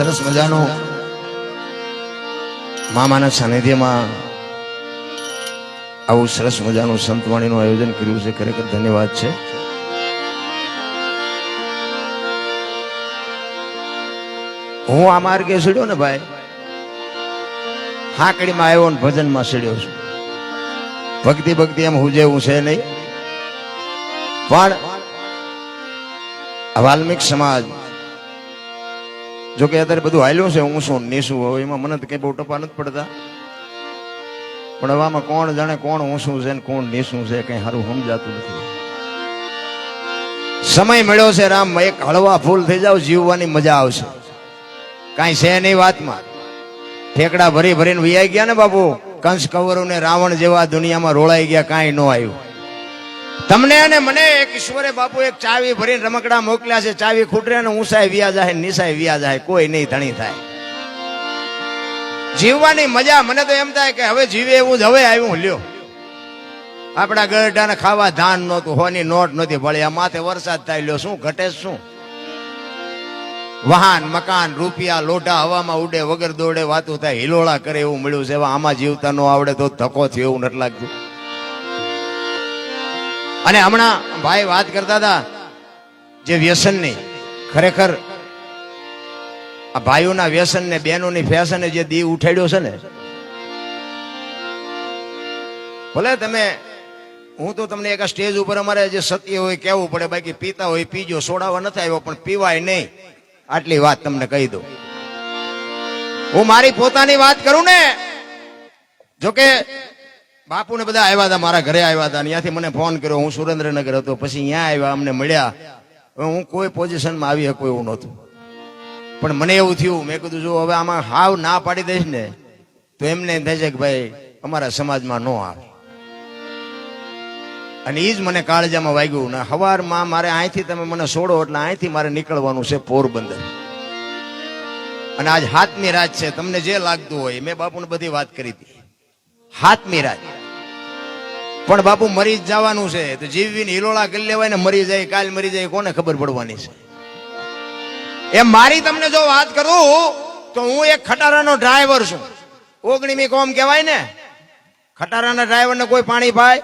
સરસ મજાનું મામાના સાનિધ્યમાં આવું સરસ મજાનું સંતવાણીનું આયોજન કર્યું છે. ખરેખર ધન્યવાદ છે. હું આ માર્ગે સીડ્યો ને ભાઈ, હાકડીમાં આવ્યો ને ભજનમાં સીડ્યો છું. ભક્તિ ભક્તિ એમ હું જેવું છે નહીં. પણ વાલ્મિક સમાજ જો કે અત્યારે બધું હાલ્યું છે હું શું નીસું? હોય એમાં મને તો કઈ બહુ ટપા નથી પડતા. પણ હવે આમાં કોણ જાણે કોણ ઊંસું છે કોણ નીસું છે, કઈ સારું સમજાતું નથી. સમય મળ્યો છે રામ, એક હળવા ફૂલ થઈ જાવ જીવવાની મજા આવશે. કાંઈ છે નહીં વાતમાં. ઠેકડા ભરી ભરીને વિયાઈ ગયા ને બાપુ, કંસ કવરો ને રાવણ જેવા દુનિયામાં રોળાઈ ગયા, કાંઈ ન આવ્યું. તમને અને મને એક ઈશ્વરે બાપુ એક ચાવી ભરીને રમકડા મોકલ્યા છે. ચાવી ખૂટરે ને ઊંસાઈ વ્યા જાય નિસાઈ વ્યા જાય, કોઈ નહીં ધણી થાય. જીવવાની મજા મને તો એમ થાય કે હવે જીવે એવું જ, હવે આવ્યું, લ્યો. આપણા ગરડાને ખાવા ધાન નહોતું, હોની નોટ નહોતી ભળી. આ માથે વરસાદ થાય, લ્યો, શું ઘટે શું? વાહન, મકાન, રૂપિયા, લોઢા, હવામાં ઉડે, વગર દોડે વાતું થાય, હિલોળા કરે એવું મળ્યું છે. આમાં જીવતા ન આવડે તો ધક્કો થયો એવું નથી લાગતું. અને હમણાં ભાઈ વાત કરતા હતા જે વ્યસનની, ખરેખર આ ભાઈઓના વ્યસન ને બહેનોની ફેશને જે દી ઉઠાડ્યો છે ને, ભલે તમે, હું તો તમને એક સ્ટેજ ઉપર અમારે જે સત્ય હોય કેવું પડે, બાકી પીતા હોય પીજો, સોડાવા નથી આવ્યો, પણ પીવાય નહીં. આટલી વાત તમને કહી દઉં. હું મારી પોતાની વાત કરું ને, જોકે બાપુ ને બધા આવ્યા હતા, મારા ઘરે આવ્યા હતા ત્યાંથી મને ફોન કર્યો, હું સુરેન્દ્રનગર હતો, પછી અહીંયા આવ્યા અમને મળ્યા. હું કોઈ પોઝિશનમાં આવી શકું એવું નહોતું. પણ મને એવું થયું, મેં કીધું, જો હવે આમાં હાવ ના પાડી દઈશ ને, તો એમને થશે કે ભાઈ, અમારા સમાજમાં ન આવે. અને એ જ મને કાળજામાં વાગ્યું ને હવારમાં મારે અહીંથી તમે મને છોડો એટલે અહીંથી મારે નીકળવાનું છે પોરબંદર. અને આજ હાથમી રાત છે, તમને જે લાગતું હોય, મેં બાપુને બધી વાત કરી હતી. હાથમી રાત. પણ બાપુ મરી જ જવાનું છે. તો જીવીને હિલોળા કરી લેવાય ને મરી જાય, કાલ મરી જાય, કોને ખબર પડવાની છે? એમ મારી તમને જો વાત કરું, તો હું એક ખટારાનો ડ્રાઈવર છું. ઓગણીમી કોમ કહેવાય ને? ખટારાના ડ્રાઈવરને કોઈ પાણી પાય?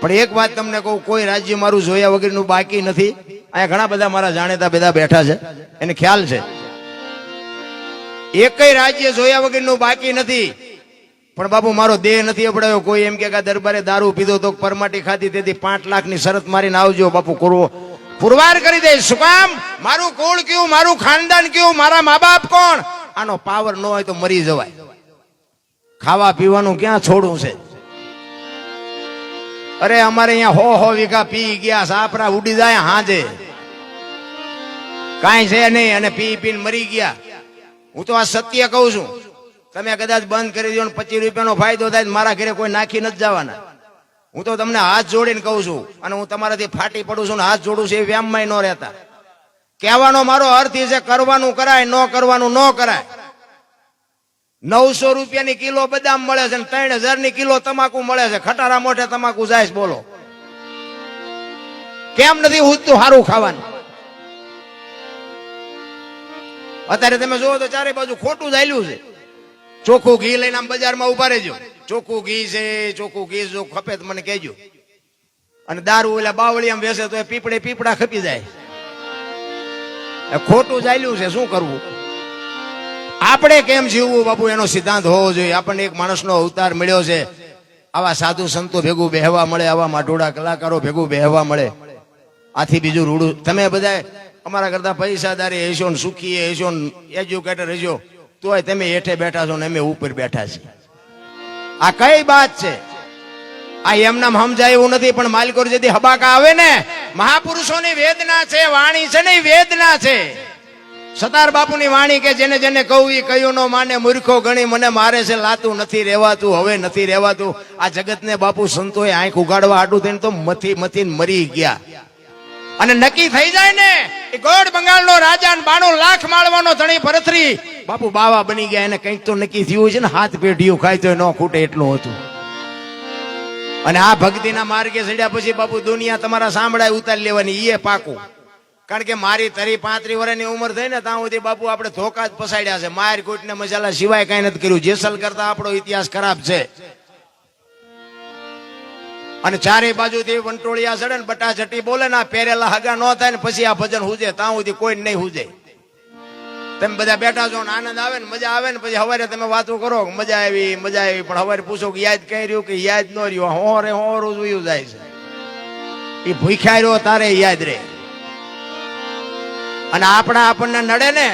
પણ એક વાત તમને કહું, કોઈ રાજ્ય મારું જોયા વગરનું બાકી નથી. અહીંયા ઘણા બધા મારા જાણેતા બધા બેઠા છે. એને ખ્યાલ છે. એકય રાજ્ય જોયા વગરનું બાકી નથી. પણ બાપુ, મારો દેહ નથી અપડાયો. કોઈ એમ કે દરબારે દારૂ પીધો તો પરમાટી ખાધી, તેથી પાંચ લાખની શરત મારીને આવજો બાપુ, કરવો. પુરવાર કરી દે શું કામ? મારું કુળ કયું? મારું ખાનદાન કયું? મારા મા બાપ કોણ? આનો પાવર ન હોય તો મરી જવાય. ખાવા પીવાનું ક્યાં છોડવું છે? અરે, અમારે અહીંયા હો હો વીઘા પી ગયા સાપરા ઉડી જાય હાજે. કાંઈ છે નહીં. અને પી, પીને મરી ગયા. હું તો આ સત્ય કહું છું. તમે કદાચ બંધ કરી દો પચીસ રૂપિયાનો ફાયદો થાય મારા ઘરે કોઈ નાખી નથી જવાના. હું તો તમને હાથ જોડીને કહું છું અને હું તમારાથી ફાટી પડું છું ને હાથ જોડું છું એ વ્યામમાં ન રહેતા. કહેવાનો મારો અર્થ એ છે કરવાનું કરાય, ન કરવાનું ન કરાય. નવસો રૂપિયાની કિલો બદામ મળે છે ત્રણ હજારની કિલો તમાકુ મળે છે. ખટારા મોઢે તમાકુ જાય બોલો. કેમ નથી ઉઠતું સારું ખાવાનું? અત્યારે તમે જોવો તો ચારે બાજુ ખોટું ચાલ્યું છે. ચોખ્ખું ઘી લઈને આમ બજારમાં ઊભા રહેજો. ચોખ્ખું ઘી છે, ચોખ્ખું ઘી જો ખપે તો મને કહેજો. અને દારૂ ઓલા બાવળી આમ વેસે તો એ પીપળે પીપળા ખપી જાય. ખોટું ચાલ્યું છે, શું કરવું? આપણે કેમ જીવવું બાપુ? એનો સિદ્ધાંત હોવો જોઈએ. આપણને એક માણસનો અવતાર મળ્યો છે. આવા સાધુ સંતો ભેગું બેહવા મળે આવા માઢોડા કલાકારો ભેગું બેહવા મળે. આથી બીજું રૂડું. તમે બધા અમારા કરતા પૈસાદારી હશો સુખી હશો એજ્યુકેટર હશો. તોય તમે હેઠે બેઠા છો ને અમે ઉપર બેઠા છીએ. આ કઈ વાત છે? આ એમના સમજાય એવું નથી, પણ માલિકો જેથી હબાકા આવે ને, મહાપુરુષોની વેદના છે, વાણી છે ને વેદના છે. સતાર બાપુની વાણી કે જેને જેને કહું એ કયું નો માને, મૂર્ખો ગણી, મને મારે છે, લાતું નથી રહેવાતું હવે નથી રહેવાતું આ જગતને બાપુ સંતોએ આંખ ઉગાડવા આડું થઈને તો મથી મથીને મરી ગયા. અને નક્કી થઈ જાય ને એ ગોળ બંગાળનો રાજા ને બાણું લાખ માળવાનો ધણી ભરતરી બાપુ બાવા બની ગયા એને કંઈક તો નક્કી થયું છે ને, હાથ પેઢીયું ખાય તો ન ખૂટે એટલું હતું. અને આ ભક્તિના માર્ગે ચડ્યા પછી બાપુ દુનિયા તમારા સાંભળાય ઉતારી લેવાની એ પાકું. કારણ કે મારી તરી પાંત્રી વર્ષની ઉંમર થઈ ને, ત્યાં સુધી બાપુ આપણે ધોકા જ પસાડ્યા છે. માર કોટને મજાલા સિવાય કઈ નથી કર્યું. જેસલ કરતા આપણો ઇતિહાસ ખરાબ છે. અને ચારે બાજુથી વંટોળિયા ચડે ને બટા બોલે ને આ પહેરેલા હગા ન થાય ને પછી આ ભજન હુજે, ત્યાં સુધી કોઈ નહીં હુજે. તમે બધા બેઠા છો ને આનંદ આવે ને મજા આવે ને પછી હવારે તમે વાતો કરો મજા આવી મજા આવી, પણ હવારે પૂછો કે યાદ કઈ રહ્યું કે યાદ ન રહ્યું? હો હોરું જોયું જાય છે. એ ભૂખ્યા રહ્યો તારે યાદ રહે અને આપણા આપણને નડે ને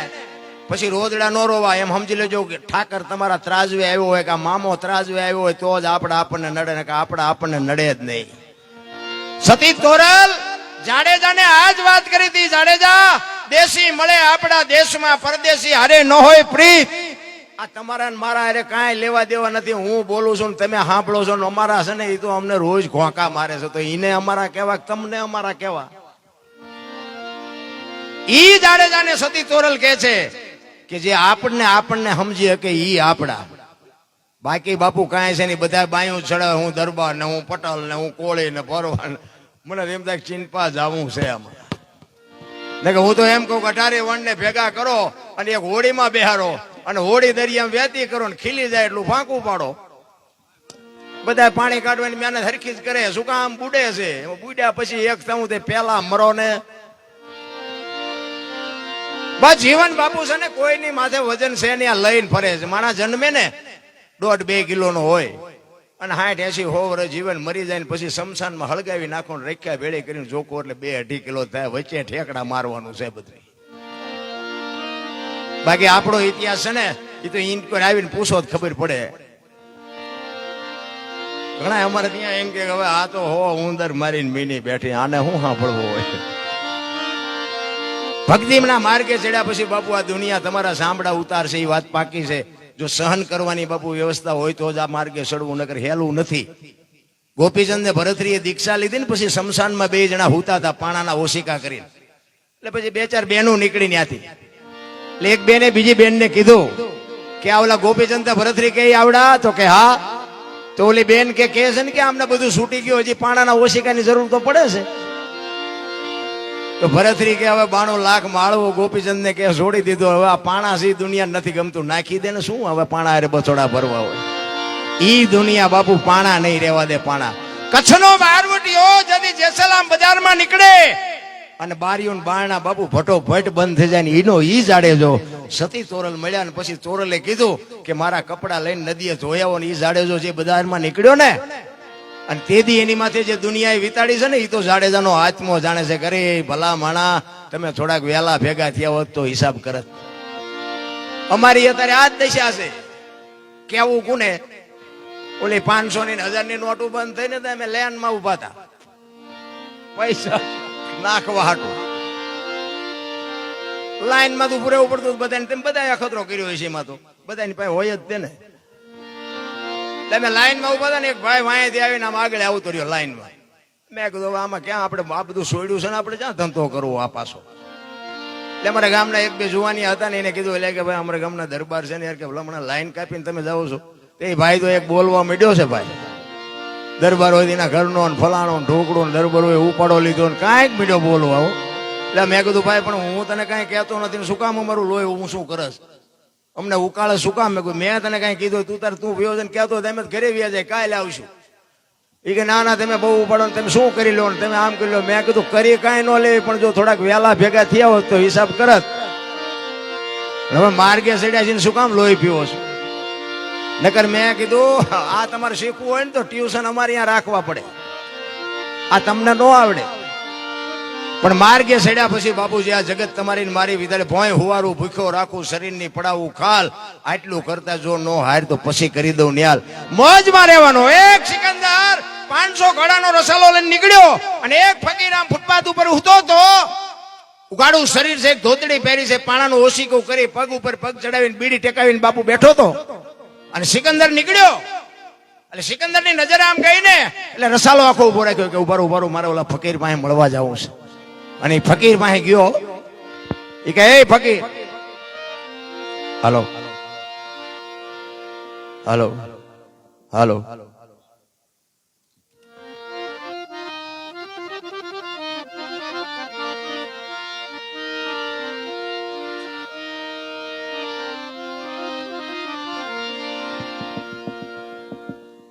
પછી રોદડા નો રોવા એમ સમજી લેજો કે ઠાકર તમારા ત્રાજવે આવ્યો હોય કે આ મામો ત્રાજવે આવ્યો હોય, તો જ આપણા આપણને નડે ને કે આપણા આપણને નડે જ નહીં. સતી તોરલ જાડેજાને આ જ વાત કરી હતી, જાડેજા, દેશી મળે આપણા દેશમાં, પરદેશી હારે ન હોય પ્રીત. આ તમારા મારા હારે કાંઈ લેવા દેવા નથી, હું બોલું છું તમે સાંભળો છો ને અમારા છે ને, એ તો અમને રોજ ઘોંકા મારે છે, તો એને અમારા કહેવા તમને અમારા કહેવા ઈ જાડેજાને સતી તોરલ કે છે કે જે આપણને આપણને સમજી શકે એ આપણા. બાકી બાપુ કાંઈ છે નહીં, બધા બાયું ચડે, હું દરબાર ને, હું પટલ ને, હું કોળી ને ભરવાન મને એમ થાય ચિંપા જાવું છે આમાં. કે હું તો એમ કહું કે અઢારે વણને ભેગા કરો અને એક હોળીમાં બેહારો અને હોળી દરિયામાં વેતી કરો ને ખીલી જાય એટલું ફાંકું પાડો. બધા પાણી કાઢવાની મહેનત હરખી જ કરે, શું કામ બુડે છે? બુડ્યા પછી એક થવું તે પેલા મરો ને બસ જીવન બાપુ છે ને, કોઈની માથે વજન છે ને આ લઈને ફરે છે. માણસ જન્મે ને, દોઢ બે કિલો નો હોય. અને હાઠ એસી હો વર્ષ જીવન મરી જાય ને પછી શમશાનમાં હળગાવી નાખો ને રેખ્યા ભેળી કરીને જોકો એટલે બે અઢી કિલો થાય, વચ્ચે ઠેકડા મારવાનું છે બધું. બાકી આપણો ઇતિહાસ છે ને એ તો ઇન્કવાયરી આવીને પૂછો જ ખબર પડે. ઘણા અમારે ત્યાં એમ કે હવે આ તો હો ઉંદર મારીને મીની બેઠી, આને શું સાંભળવું હોય? ભક્તિના માર્ગે ચડ્યા પછી બાપુ, આ દુનિયા તમારા સાંભળા ઉતારશે, એ વાત પાકી છે. જો સહન કરવાની બાપુ વ્યવસ્થા હોય તો જ આ માર્ગે ચડવું, નકર હેલું નથી. ગોપીચંદ ને ભરતરીએ દીક્ષા લીધી ને પછી શમશાનમાં બે જણા હુતા હતા, પાણાના ઓશિકા કરીને. એટલે પછી બે ચાર બહેનો નીકળી ત્યાંથી. એટલે એક બેને બીજી બેનને કીધું કે આવલા ગોપીચંદ ભરતરી કે આવડા? તો કે, હા. તો ઓલી બેન કે છે ને કે આમને બધું છૂટી ગયું, હજી પાણાના ઓશિકાની જરૂર તો પડે છે. તો ભરતરી કે હવે બાણું લાખ માળવો ગોપીચંદ ને કે છોડી દીધો, હવે આ પાણા સી દુનિયા નથી ગમતું. નાખી દે ને શું? હવે પાણા અરે બછોડા ભરવા હોય. ઈ દુનિયા બાપુ પાણા નહીં રહેવા દે, પાણા. કચ્છનો બારવટીઓ જદી જેસલામ બજારમાં નીકળે અને બારીઓન બારણા બાપુ ભટો ભટ બંધ થઈ જાય ને ઈનો ઈ જાડે જો સતી તોરલ મળ્યા ને પછી તોરલે કીધું કે મારા કપડા લઈને નદીએ ધોયાવો ને ઈ જાડેજો જે બજારમાં નીકળ્યો ને અને તેથી એની માથે જે દુનિયાએ વિતાડી છે ને એ તો જાડેજાનો હાથમો જાણે છે કરે ભલા માણા, તમે થોડાક વહેલા ભેગા થયા હોત તો હિસાબ કરત. અમારી અત્યારે આ જ દશા છે. કેવું કોને ઓલી પાંચસો ની હજારની નોટો બંધ થઈને તો અમે લેન્ડમાં ઊભા હતા. પૈસા નાખવા હાટું. લાઈનમાં તો રહેવું પડતું બધાને, તેમ બધા અખતરો કર્યો હોય છે એમાં તો. બધાની પાસે હોય જ તે ને. તમે લાઈનમાં ઊભા હતા ને એક ભાઈ વાંયથી આવીને આમ આગળ આવતો રહ્યો લાઈનમાં. મેં કીધું આમાં ક્યાં આપણે આ બધું છોડ્યું છે ને આપણે ક્યાં ધંધો કરવો આ પાછો? એટલે અમારા ગામના એક બે જુવાની હતા ને એને કીધું, એટલે કે ભાઈ, અમારા ગામના દરબાર છે ને યાર, કે હમણાં લાઈન કાપીને તમે જાઓ છો. તે ભાઈ તો એક બોલવા માંડ્યો છે ભાઈ. દરબાર હોય એના ઘરનો ને ફલાણો ને ઢોકળો ને દરબાર હોય ઉપાડો લીધો ને કાંઈક મીડો બોલવા હો. એટલે મેં કીધું, ભાઈ, પણ હું તને કાંઈ કહેતો નથી શું કામ અમારું લોહી? હું શું કરસ અમને ઉકાળે શું કામ? મેં મેં તને કાંઈ કીધું તું તાર તું વિયોજન કહેતો તેમ જ ઘરે વ્યા જાય, કાલે આવશું. એ કે, ના ના, તમે બહુ ઉપાડો ને તમે શું કરી લો ને તમે આમ કરી લો. મેં કીધું, કરી કાંઈ ન લેવી પણ જો થોડાક વહેલા ભેગા થયા હોત તો હિસાબ કરત. હવે માર્ગે સડ્યા છે શું કામ લોહી પીવો છો? નકર મેં કીધું, આ તમારે શીખવું હોય ને તો ટ્યુશન અમારે અહીંયા રાખવા પડે. આ તમને ન આવડે. પણ માર્ગે ચડ્યા પછી, બાપુજી, આ જગત તમારી મારી વિધારે ભોય હુવારું ભૂખ્યો રાખું, શરીરની પડાવું ખાલ. આટલું કરતા જો નો હાર, તો પછી કરી દઉં ન્યાલ. મોજમાં રહેવાનો. એક સિકંદર પાંચસો ઘડાનો રસાલો લઈને નીકળ્યો અને એક ફકીર આમ ફૂટપાથ ઉપર ઉતો તો ઉગાડું શરીર છે ધોતડી પહેરી છે, પાણાનું ઓશીકું કરી પગ ઉપર પગ ચડાવીને બીડી ટેકાવીને બાપુ બેઠો તો અને સિકંદર નીકળ્યો. એટલે સિકંદરની નજર આમ ગઈ ને એટલે રસાલો આખો ઊભો રાખ્યો કે ઉભારો ઉભારો મારે ઓલા ફકીર પાસે મળવા જવું છે. અને ફકીર પાસે ગયો. એ કહે, એ ફકીર. હાલો. હાલો. હાલો. હાલો.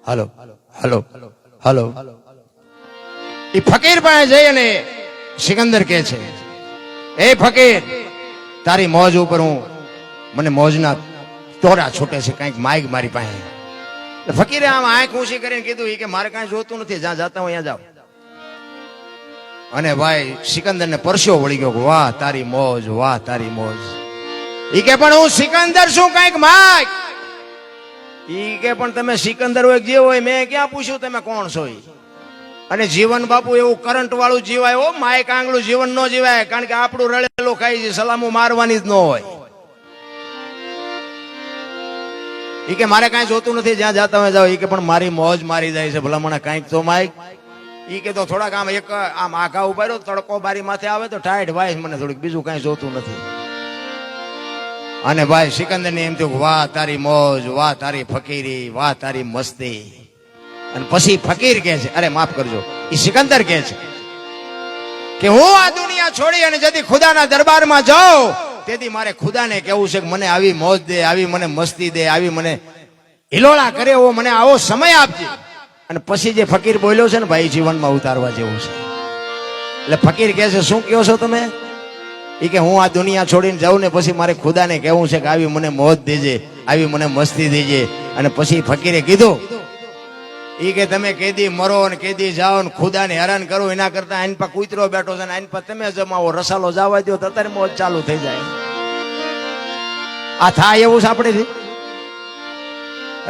હાલો. હાલો. હાલો એ ફકીર પાસે જઈ અને સિકંદર કહે છે, એ ફકીર, તારી મોજ ઉપર હું મને મોજના ચોરા છૂટે છે, કંઈક માઇક મારી પાસે. ફકીરે આમ આંખ ઊંચી કરીને કીધું કે મારે કાંઈ જોતું નથી, જ્યાં જાતા હું અહીંયા જાઓ. અને ભાઈ સિકંદર ને પરસ્યો વળી ગયો વાહ, તારી મોજ, વાહ, તારી મોજ. ઈ કે, પણ હું સિકંદર છું, કંઈક માઇક. ઈ કે, પણ તમે સિકંદર હોય જે હોય, મેં ક્યાં પૂછ્યું તમે કોણ છો? અને જીવન બાપુ એવું કરંટ વાળું જીવાય, હો માય કાંગલું જીવન ન જીવાય, કારણ કે આપણું રળેલું ખાઈ છે, સલામું મારવાની જ ન હોય. ઈ કે મારે કાંઈ જોતું નથી, જ્યાં જાતા હોય જાઓ એ કે પણ મારી મોજ મારી જાય છે ભલા મને કાંઈક તો માય ઈ કે તો થોડાક આમ એક આમ આઘા ઊભા તડકો બારી માથે આવે તો ટાઈટ ભાઈ મને થોડીક બીજું કાંઈ જોતું નથી. અને ભાઈ સિકંદર ને એમ થયું વાહ, તારી મોજ, વાહ, તારી ફકીરી, વાહ, તારી મસ્તી. અને પછી ફકીર કહે છે, અરે, માફ કરજો. એ સિકંદર કહે છે કે, હું આ દુનિયા છોડી અને જદી ખુદાના દરબારમાં જાઉં, તેથી મારે ખુદાને કહેવું છે કે મને આવી મોજ દે, આવી મને મસ્તી દે, આવી મને હિલોળા કરે એવો મને આવો સમય આપજે. અને પછી જે ફકીર બોલ્યો છે ને, ભાઈ, જીવનમાં ઉતારવા જેવું છે. એટલે ફકીર કહે છે, શું કહો છો તમે? એ કે, હું આ દુનિયા છોડીને જાઉં ને, પછી મારે ખુદાને કહેવું છે કે આવી મને મોજ દેજે, આવી મને મસ્તી દેજે. અને પછી ફકીરે કીધું ઈ કે તમે કેદી મરો ને કેદી જાઓ ને ખુદાને હેરાન કરો, એના કરતા આઈન પર કૂતરો બેઠો છે ને આઈન પર તમે જમાવો, રસાલો જવા દો તો અત્યારે મોજ ચાલુ થઈ જાય. આ થાય એવું છે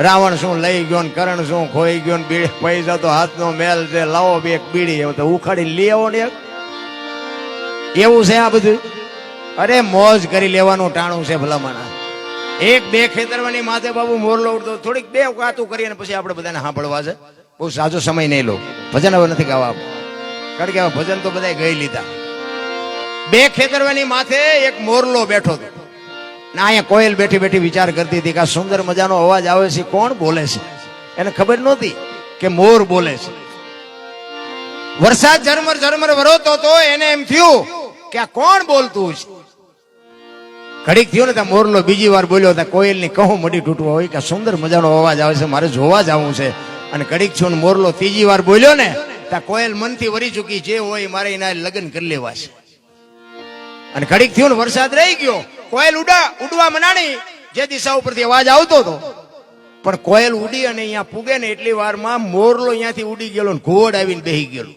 રાવણ શું લઈ ગયો ને કરણ શું ખોઈ ગયો ને બીડી પૈસા તો હાથનો મેલ છે, લાવો બે એક બીડી એવું તો ઉખાડી લઈ આવો ને એવું છે આ બધું? અરે મોજ કરી લેવાનું ટાણું છે ભલામણા. એક બે ખેતરવાની માથે બાબુ મોરલો ઉડતો થોડીક બે વાતું કરીએ અને પછી આપણે બધાને સાંભળવા છે. બહુ સાજો સમય નહીં લો. ભજન હવે નથી ગાવા કારણ કે ભજન તો બધા ગઈ લીધા. બે ખેતરવાની માથે એક મોરલો બેઠો હતો. ના અહીંયા કોયલ બેઠી બેઠી વિચાર કરતી હતી કે આ સુંદર મજાનો અવાજ આવે છે, કોણ બોલે છે? એને ખબર નહોતી કે મોર બોલે છે. વરસાદ ઝરમર ઝરમર વરોતો તો એને એમ થયું કે આ કોણ બોલતું છે? ઘડીક થયો ને ત્યાં મોરલો બીજી વાર બોલ્યો, ત્યાં કોયલની કહું મડી તૂટવા હોય કે સુંદર મજાનો અવાજ આવે છે, મારે જોવા જવું છે. અને ઘડીક થયો ને મોરલો ત્રીજી વાર બોલ્યો ને, ત્યાં કોયલ મનથી વરી ચૂકી, જે હોય મારે એના લગ્ન કરી લેવા છે. અને ઘડીક થયો ને વરસાદ રહી ગયો, કોયલ ઉડા, ઉડવા મનાણી, જે દિશા ઉપરથી અવાજ આવતો હતો. પણ કોયલ ઉડી અને અહીંયા પૂગે ને એટલી વારમાં મોરલો અહીંયાથી ઉડી ગયેલો ને ઘોડ આવીને બેહી ગયેલો.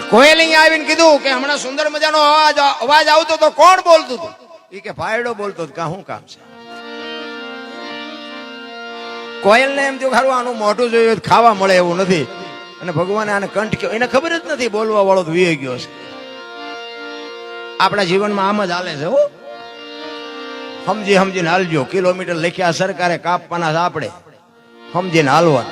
કોયલ અહીંયા આવીને કીધું કે હમણાં સુંદર મજાનો અવાજ અવાજ આવતો તો કોણ બોલતું હતું એ કે ભાયડો બોલતો કે શું કામ છે? કોયલ ને એમ થયું ખારું આનું મોઢું જોયું ખાવા મળે એવું નથી. અને ભગવાને આને કંઠ કયો. એને ખબર જ નથી બોલવા વાળો તો ગયો છે. આપણા જીવનમાં આમ જ હાલે છે હો. સમજી સમજીને હાલજો. કિલોમીટર લખ્યા સરકારે કાપવાના છે આપણે. સમજીને હાલવા.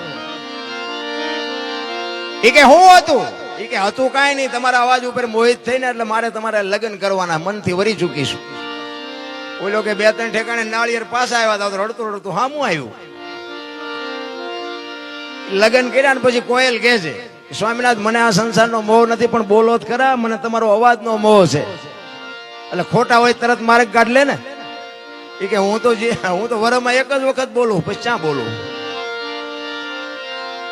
એ કે હું હતું? એ કે હતું કાંઈ નહીં, તમારા અવાજ ઉપર મોહિત થઈને એટલે મારે તમારે લગ્ન કરવાના, મનથી વરી ચૂકીશું. ઓલો કે બે ત્રણ ઠેકાણે નાળિયેર પાસે આવ્યા હતા રડતું રડતું હામું આવ્યું. લગ્ન કર્યા ને પછી કોયલ કહે છે, સ્વામિનાથ, મને આ સંસારનો મોહ નથી, પણ બોલો જ ખરા, મને તમારો અવાજનો મોહ છે. એટલે ખોટા હોય તરત માર્ગ કાઢ લે ને. એ કે હું તો જે, હું તો વરમાં એક જ વખત બોલું, પછી ક્યાં બોલું?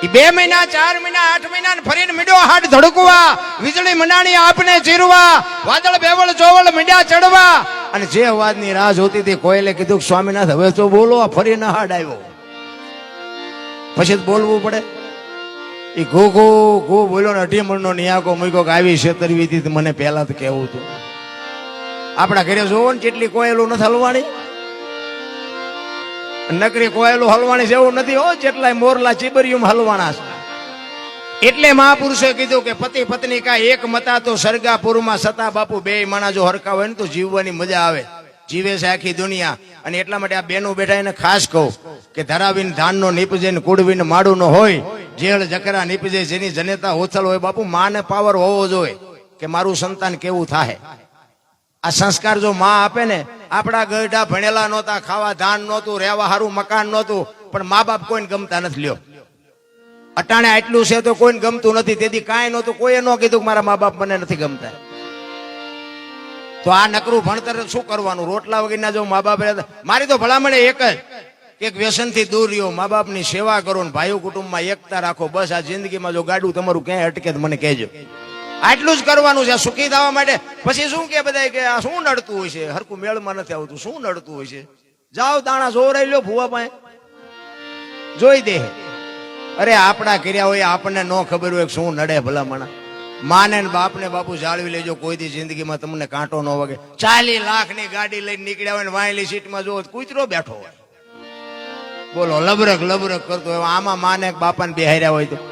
બે મહિના, ચાર મહિના, આઠ મહિના ફરીને મીડ્યો હાટ ધડકવા, વીજળી મંડાણી આપને ચીરવા, વાદળ, બેવળ, ચોવળ મીડ્યા ચડવા. અને જે અવાજની રાહ જોતી હતી કોયલે કીધું સ્વામિનાથ, હવે તો બોલો ફરી ન હાડ આવ્યો. પછી બોલવું પડે. એ ઘો ઘો ઘો બોલ્યો ને અઢી મણનો નિયાકો મૂક્યો કે, આવી છેતરવી હતી મને પહેલા તો કહેવું હતું. આપણા ઘરે જોવો ને, કેટલી કોયલું નથી હલવાણી. નકરી કોયલું હલવાણી એવું નથી હો, જેટલાય મોરલા ચીબરિયું હલવાણા છે. એટલે મહાપુરુષે કીધું કે પતિ પત્ની કા એક મતા તો સરગાપુરમાં સતા બાપુ બે માણા જો હરકા હોય ને તો જીવવાની મજા આવે. જીવે છે આખી દુનિયા. અને એટલા માટે આ બેનું બેઠા એને ખાસ કહું કે ધરાવીને ધાનનો નીપજે ને કુડવીને માડું નો હોય, જેળ જકરા નીપજે જેની જનેતા ઓછલ હોય, બાપુ માને પાવર હોવો જોઈએ કે મારું સંતાન કેવું થાય આ સંસ્કાર જો માં આપે ને આપણા ગઢા ભણેલા નહોતા, ખાવા ધાન નહોતું, રહેવા સારું મકાન નહોતું, પણ મા બાપ કોઈને ગમતા નથી લ્યો. અટાણે આટલું છે તો કોઈને ગમતું નથી, તેથી કાંઈ નહોતું, કોઈએ ન કીધું કે મારા મા બાપ મને નથી ગમતા. તો આ નકરું ભણતર શું કરવાનું? રોટલા વગરના જો મા બાપ મારી તો ભલામણ એક જ એક વ્યસનથી દૂર રહ્યો, મા બાપની સેવા કરો ને ભાઈઓ કુટુંબમાં એકતા રાખો, બસ આ જિંદગીમાં જો ગાડું તમારું ક્યાંય અટકે મને કહેજો. આટલું જ કરવાનું છે સુખી થવા માટે. પછી શું કે બધા કે, આ શું નડતું હોય છે? હરકું મેળમાં નથી આવતું. શું નડતું હોય છે? જાઓ, દાણા જોરાઈ લો ભૂવા પાસે. જોઈ દે. અરે, આપણા કર્યા હોય આપણને ન ખબર હોય શું નડે ભલામણા. માને ને બાપને બાપુ જાળવી લેજો કોઈ દી જિંદગીમાં તમને કાંટો ન વગે. ચાલી લાખની ગાડી લઈને નીકળ્યા હોય ને વાયેલી સીટમાં જો કૂતરો બેઠો હોય. બોલો, લબરક લબરક કરતો હોય. આમાં માને બાપાને બેહાર્યા હોય તો.